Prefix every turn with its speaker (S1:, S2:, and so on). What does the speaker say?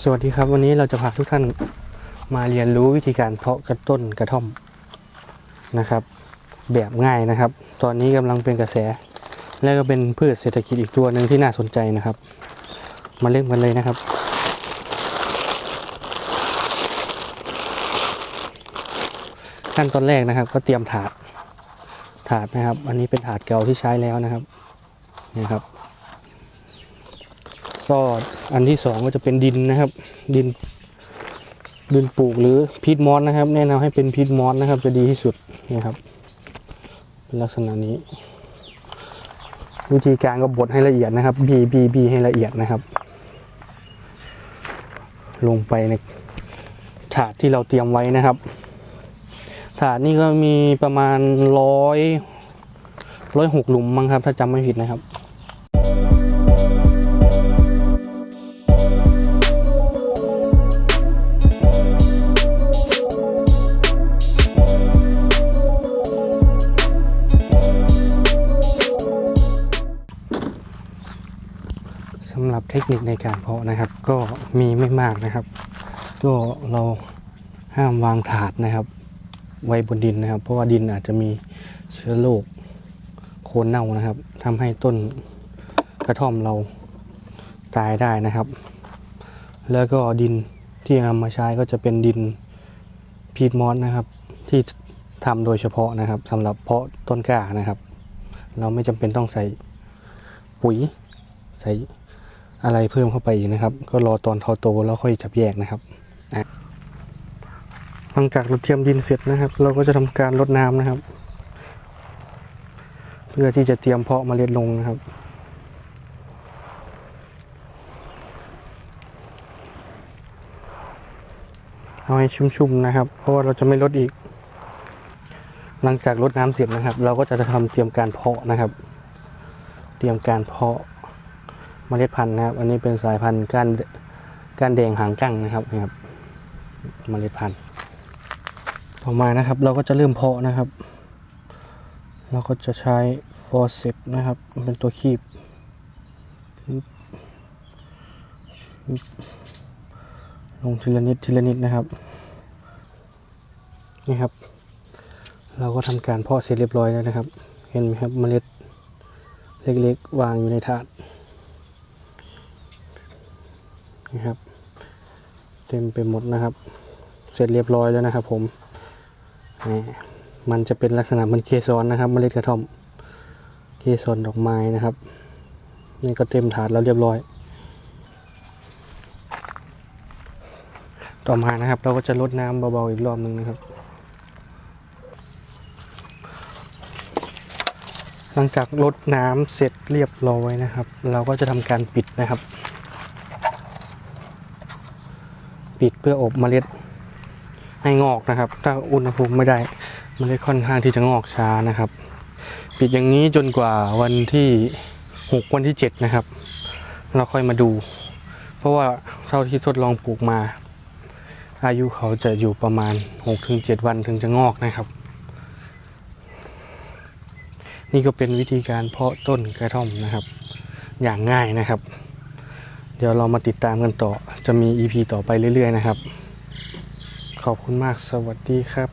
S1: สวัสดีครับ วันนี้เราจะพาทุกท่านมาเรียนรู้วิธีการเพาะกระต้นกระท่อมนะครับ แบบง่ายนะครับ ตอนนี้กำลังเป็นกระแส และก็เป็นพืชเศรษฐกิจอีกตัวหนึ่งที่น่าสนใจนะครับ มาเริ่มกันเลยนะครับ ขั้นตอนแรกนะครับ ก็เตรียมถาดถาดนะครับ อันนี้เป็นถาดเก่าที่ใช้แล้วนะครับนี่ครับ ก็อันที่สองก็จะเป็นดินนะครับ ดินดินปลูกหรือพีทมอสนะครับ แนะนำให้เป็นพีทมอสนะครับ จะดีที่สุดนะครับ เป็นลักษณะนี้ วิธีการก็บดให้ละเอียดนะครับบีบีบีให้ละเอียดนะครับ ลงไปในถาดที่เราเตรียมไว้นะครับ ถาดนี่ก็มีประมาณร้อยร้อยหกหลุมมั้งครับ ถ้าจำไม่ผิดนะครับ สำหรับเทคนิคในการเพาะนะครับ ก็มีไม่มากนะครับ ก็เราห้ามวางถาดนะครับ ไว้บนดินนะครับ เพราะว่าดินอาจจะมีเชื้อโรคโคนเน่านะครับทำให้ต้นกระท่อมเราตายได้นะครับ แล้วก็ดินที่นำมาใช้ก็จะเป็นดินพีทมอสนะครับ ที่ทำโดยเฉพาะนะครับสำหรับเพาะต้นกล้านะครับ เราไม่จำเป็นต้องใส่ปุ๋ยใส่ อะไรเพิ่มเข้าไปอีกนะครับ ก็รอตอนเขาโตแล้วค่อยจับแยกนะครับนะหลังจากเราเตรียมดินเสร็จนะครับ เราก็จะทำการรดน้ำนะครับ เพื่อที่จะเตรียมเพาะเมล็ดลงนะครับเอาให้ชุ่มๆนะครับ เพราะว่าเราจะไม่ลดอีก หลังจากรดน้ำเสร็จนะครับ เราก็จะทำเตรียมการเพาะนะครับ เตรียมการเพาะ มล็ดพันธุ์นะครับ อันนี้เป็นสายพันธุ์ก้านก้านแดงหางกั้งนะครับนะครับเมล็ดพันธุ์ ต่อมานะครับ เราก็จะเริ่มเพาะนะครับ เราก็จะใช้ฟอร์เซปนะครับ เป็นตัวคีบลงทีละนิดทีละนิดนะครับนี่ครับ เราก็ทำการเพาะเสร็จเรียบร้อยแล้วนะครับ เห็นไหมครับเมล็ดเล็กๆ วางอยู่ในถาด นะครับ เต็มไปหมดนะครับ เสร็จเรียบร้อยแล้วนะครับ ผมมันจะเป็นลักษณะเหมันเคซอนนะครับเมล็ดกระท่อมเคซอนดอกไม้นะครับ นี่ก็เต็มถาดแล้วเรียบร้อย ต่อมานะครับ เราก็จะลดน้ำเบาๆอีกรอบหนึ่งนะครับ หลังจากลดน้ำเสร็จเรียบร้อยนะครับ เราก็จะทำการปิดนะครับ ปิดเพื่ออบเมล็ดให้งอกนะครับ ถ้าอุณหภูมิไม่ได้เมล็ดค่อนข้างที่จะงอกช้านะครับ ปิดอย่างนี้จนกว่าวันที่หกวันที่เจ็ดนะครับ เราค่อยมาดู เพราะว่าเท่าที่ทดลองปลูกมา อายุเขาจะอยู่ประมาณหกถึงเจ็ดวันถึงจะงอกนะครับ นี่ก็เป็นวิธีการเพาะต้นกระท่อมนะครับ อย่างง่ายนะครับ ดี๋ยวเรามาติดตามกันต่อ จะมี EP ต่อไปเรื่อย ๆ นะครับ ขอบคุณมากสวัสดีครับ